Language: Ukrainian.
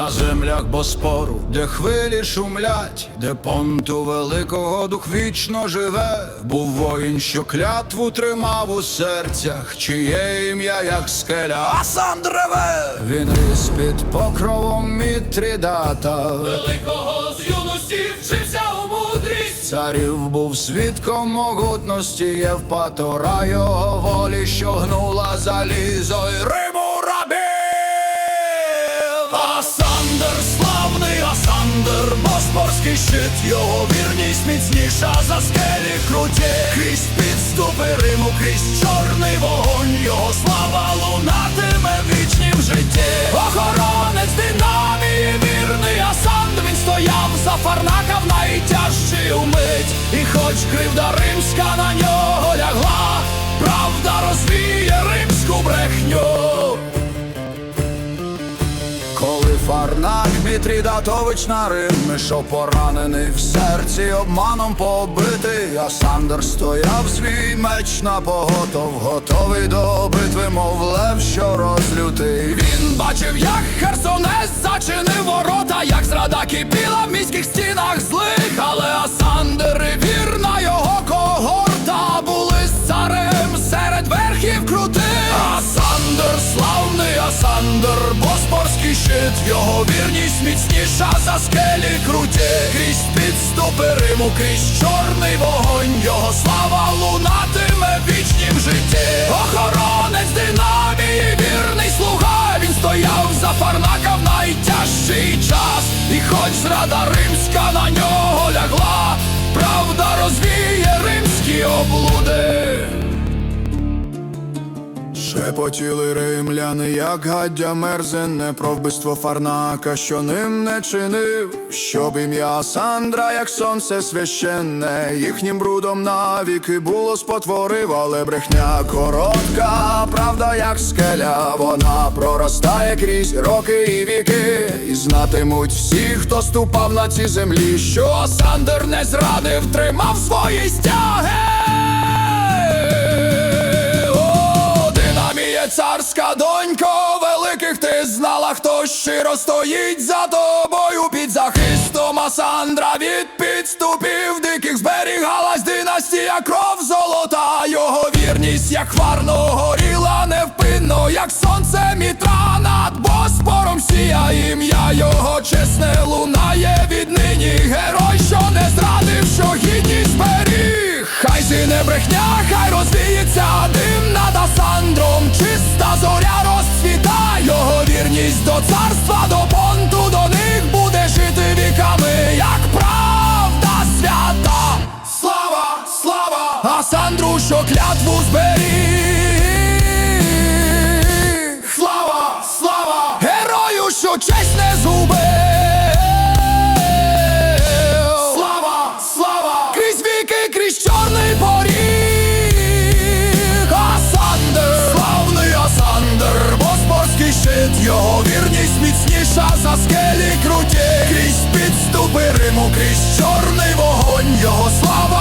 На землях Боспору, де хвилі шумлять, де понту великого дух вічно живе, був воїн, що клятву тримав у серцях, чиє ім'я, як скеля, Асан реве! Він ріс під покровом Мітрідата, Великого з юності вчився у мудрість. царів був свідком могутності Євпатора, його волі, що гнула залізо й Риму боспорський щит, його вірність міцніша за скелі круті. Крізь підступи Риму, крізь чорний вогонь, його слава лунатиме вічнім житті. Охоронець динамії, вірний Асанд, він стояв за Фарнака в найтяжчий умить. І хоч кривда римська на нього лягла, правда розвіє римську брехню. Коли Фарнак Мітрідатович на Рим Ішов поранений в серці, обманом побитий, а Сандер стояв свій меч на поготов, готовий до битви, мов лев, що розлютий. Він бачив, як Херсонес зачинив ворота, як зрада кипіла в міських стінах злих, але Асандер вірна його когорта були царем серед верхів крутих. Славний боспорський щит, його вірність міцніша за скелі круті. Крізь підступи Риму, крізь чорний вогонь, його слава лунатиме вічнім житті. Охоронець динамії, вірний слуга, він стояв за Фарнака в найтяжчий час. І хоч зрада римська на нього лягла, правда розвіє римські облуди. Шепотіли римляни, як гаддя мерзене про вбивство Фарнака, що ним не чинив, щоб ім'я Сандра, як сонце священне, їхнім брудом навіки було спотворив, але брехня коротка, правда, як скеля, вона проростає крізь роки і віки, і знатимуть всі, хто ступав на цій землі, що Сандер не зрадив, тримав свої стяги. Царська донько, великих ти знала, хто щиро стоїть за тобою. Під захистом Асандра від підступів диких зберігалась династія кров золота, його вірність, як хварно горіла невпинно, як сонце мітра. Над Боспором сія ім'я його чесне лунає віднині. Герой, що не зрадив, що гідність зберіг. Хай зине брехня, царства, до понту, до них буде жити віками, як правда свята. Слава, слава, Асандру, що клятву зберіг. Слава, слава, герою, що честь не згубив. Риму, крізь чорний вогонь, його слава